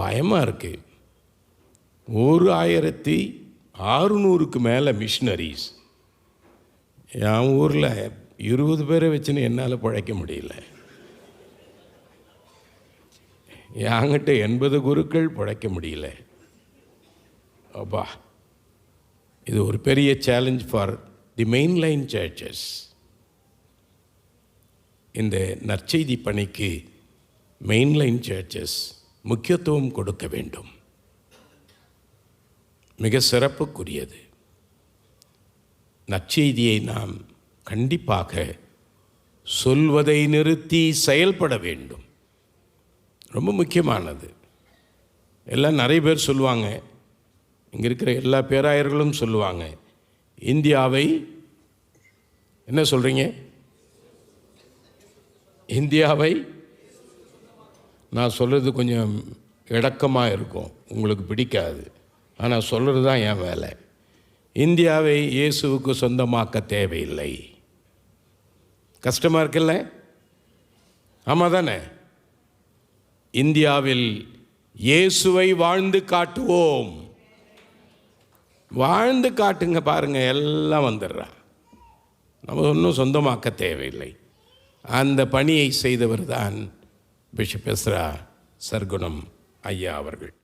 பயமாக இருக்குது ஒரு ஆயிரத்தி ஆறுநூறுக்கு மேலே மிஷினரிஸ் என் ஊரில் இருபது பேரை வச்சுன்னு என்னால் பிழைக்க முடியல. என்கிட்ட எண்பது குருக்கள் பிழைக்க முடியல. அப்பா இது ஒரு பெரிய challenge for the main line churches இந்த நற்செய்தி பணிக்கு மெயின்லைன் சர்ச்சஸ் முக்கியத்துவம் கொடுக்க வேண்டும். மிக சிறப்புக்குரியது. நற்செய்தியை நாம் கண்டிப்பாக சொல்வதை நிறுத்தி செயல்பட வேண்டும். ரொம்ப முக்கியமானது. எல்லாம் நிறைய பேர் சொல்லுவாங்க. இங்கே இருக்கிற எல்லா பேராயர்களும் சொல்லுவாங்க. இந்தியாவை என்ன சொல்கிறீங்க இந்தியாவை நான் சொல்கிறது கொஞ்சம் இடக்கமாக இருக்கும். உங்களுக்கு பிடிக்காது. ஆனால் சொல்கிறது தான் என் வேலை. இந்தியாவை இயேசுவுக்கு சொந்தமாக்க தேவையில்லை. கஷ்டமாக இருக்குல்ல? ஆமாம் தானே? இந்தியாவில் இயேசுவை வாழ்ந்து காட்டுவோம். வாழ்ந்து காட்டுங்க பாருங்க எல்லாம் வந்துடுறான். நம்ம ஒன்றும் சொந்தமாக்க தேவையில்லை. அந்த பணியை செய்தவர் தான் பிஷப் எஸ்ரா சர்க்குணம் ஐயா அவர்கள்.